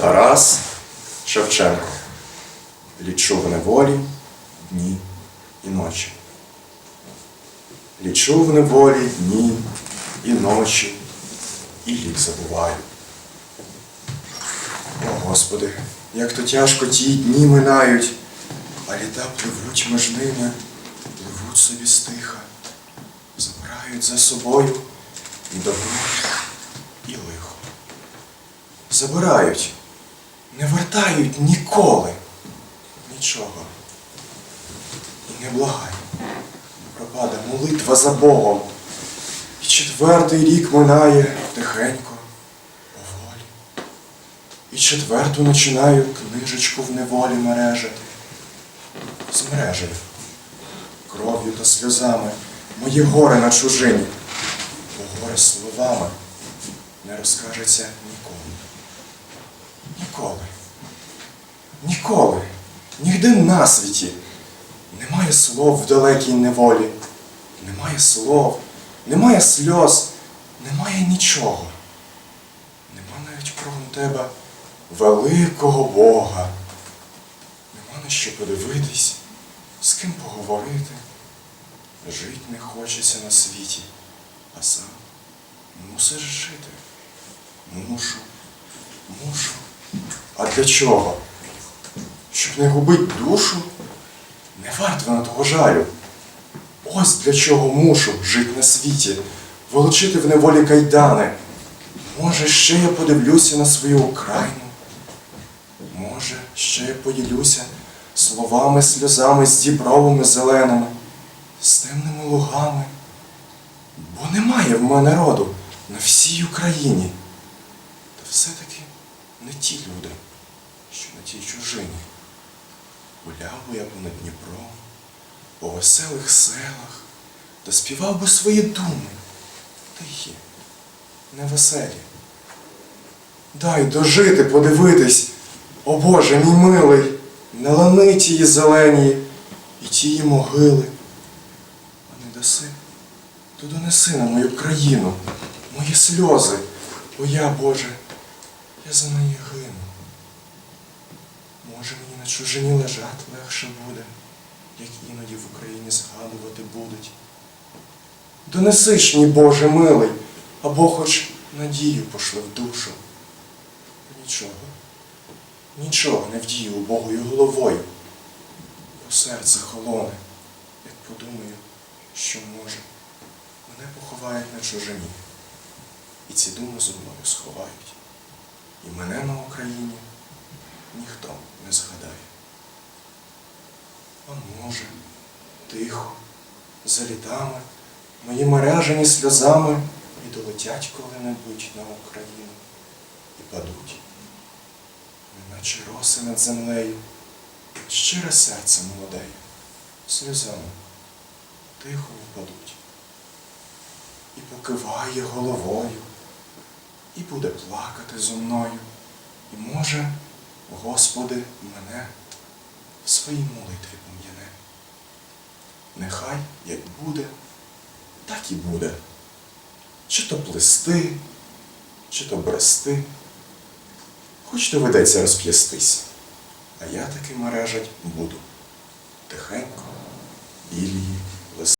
Тарас Шевченко. Лічу в неволі дні і ночі. Лічу в неволі дні і ночі, і лік забуваю. О, Господи, як то тяжко ті дні минають, а літа пливуть між ними, пливуть собі стиха, забирають за собою і добро, і лихо. Забирають, не вертають ніколи нічого. І не благай, пропаде молитва за Богом. І четвертий рік минає тихенько, поволі. І четверту починаю книжечку в неволі мережити. Змережив кров'ю та сльозами моє горе на чужині, бо горе словами не розкажеться нікому. Ніколи. Ніколи. Нігде на світі немає слов в далекій неволі. Немає слов, немає сльоз, немає нічого. Нема навіть кругом тебе великого Бога. Нема на що подивитись, з ким поговорити. Жить не хочеться на світі, а сам мусиш жити. Мушу, мушу. А для чого? Щоб не губить душу? Не варт вона того жалю. Ось для чого мушу жити на світі, волочити в неволі кайдани. Може, ще я подивлюся на свою Україну. Може, ще я поділюся словами, сльозами з дібровими зеленими, з темними лугами. Бо немає в мене роду на всій Україні. Та все-таки не ті люди, що на тій чужині. Гуляв би я понад Дніпром, по веселих селах, та співав би свої думи, тихі, невеселі. Дай дожити, подивитись, о Боже, мій милий, не лани тії зелені і тії могили. А не даси, то донеси на мою країну, мої сльози, бо я, Боже, я за неї гину. Може мені на чужині лежати легше буде, як іноді в Україні згадувати будуть. Донеси ж, мій Боже милий, або хоч надію пошли в душу. Нічого, нічого не вдію Богою головою, бо серце холоне, як подумаю, що може, мене поховають на чужині, і ці думи зо мною сховають, і мене на Україні ніхто не згадає. А може, тихо, за літами, мої мережені сльозами і долетять коли-небудь на Україну і падуть, неначе роси над землею, щире серце молодею, сльозами тихо впадуть. І покиває головою, і буде плакати зо мною, і може, Господи, мене в своїй молитві пом'яне. Нехай як буде, так і буде. Чи то плести, чи то брести. Хоч доведеться розп'ястись, а я таки мережать буду. Тихенько, білій